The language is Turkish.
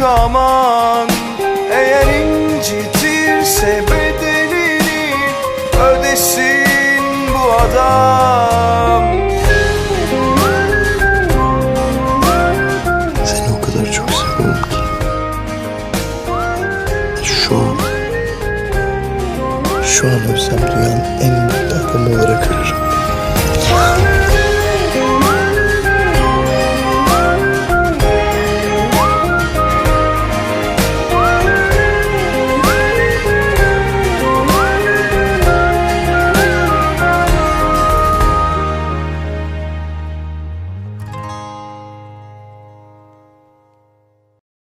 aman Eğer incitirse bedelini Ödesin bu adam Seni o kadar çok seviyorum ki. Şu an, şu an ölsem dünyanın en büyük adamı olarak ölürüm.